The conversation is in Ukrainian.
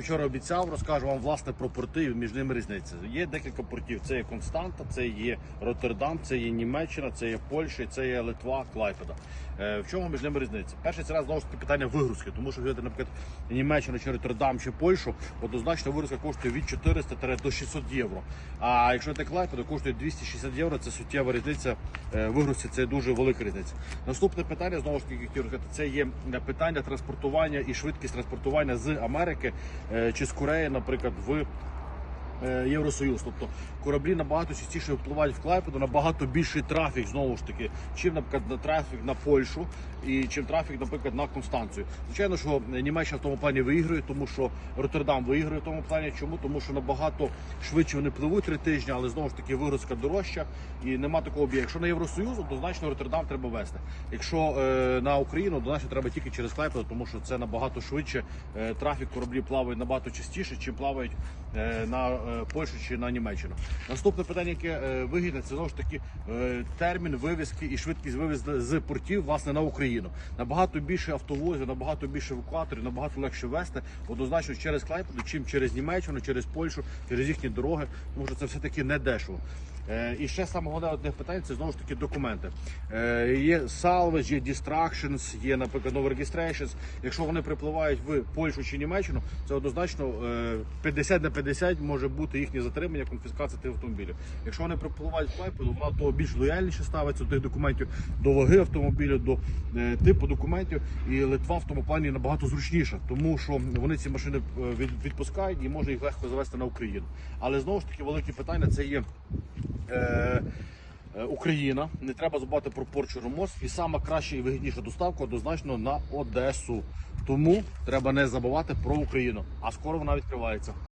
Вчора обіцяв, розкажу вам власне про порти між ними різниця. Є декілька портів. Це є Константа, це є Роттердам, це є Німеччина, це є Польща, це є Литва, Клайпеда. Е, в чому між ними різниця? Перше, це раз знову ж таки питання вигрузки, тому що взяти, наприклад, Німеччину чи Роттердам чи Польщу, однозначно вигрузка коштує від 400 до 600 євро. А якщо це Клайпеда, коштує 260 євро. Це суттєва різниця. Е, вигрузці це дуже велика різниця. Наступне питання знову ж таки це є питання транспортування і швидкість транспортування з Америки чи з Кореї, наприклад, в е, Євросоюз. Тобто кораблі набагато частіше впливають в Клайпеду, набагато більший трафік знову ж таки, чим, наприклад, на трафік на Польщу і чим трафік, наприклад, на Констанцію. Звичайно, що Німеччина в тому плані виграє, тому що Роттердам виграє в тому плані. Чому? Тому що набагато швидше вони пливуть три тижні, але знову ж таки вигрузка дорожча і нема такого об'єкту. Якщо на Євросоюз, однозначно Роттердам треба вести. Якщо е, на Україну, однозначно треба тільки через Клайпеду, тому що це набагато швидше. Е, трафік кораблів плаває набагато частіше, чим плавають е, на е, Польщу чи на Німеччину. Наступне питання, яке е, вигідне, це знову ж таки е, термін вивізки і швидкість вивізки з портів власне на Україну. Набагато більше автовозів, набагато більше евакуаторів, набагато легше вести однозначно через Клайпеду, чим через Німеччину, через Польщу, через їхні дороги, тому що це все таки не дешево. Е, І ще саме головне одне питання це знову ж таки документи. Е, Є salvage, є distractions, є, наприклад, no registrations. Якщо вони припливають в Польщу чи Німеччину, це однозначно е, 50 на 50 може бути їхнє затримання, конфіскація тих автомобілів. Якщо вони припливають в Клайпеду, вона того більш лояльніше ставиться до тих документів, до ваги автомобіля, до е, типу документів. І Литва в тому плані набагато зручніша, тому що вони ці машини е, відпускають і може їх легко завести на Україну. Але знову ж таки велике питання це є. Е, е, Україна, не треба забувати про порт Чорноморськ і сама краща і вигідніша доставка однозначно на Одесу. Тому треба не забувати про Україну. А скоро вона відкривається.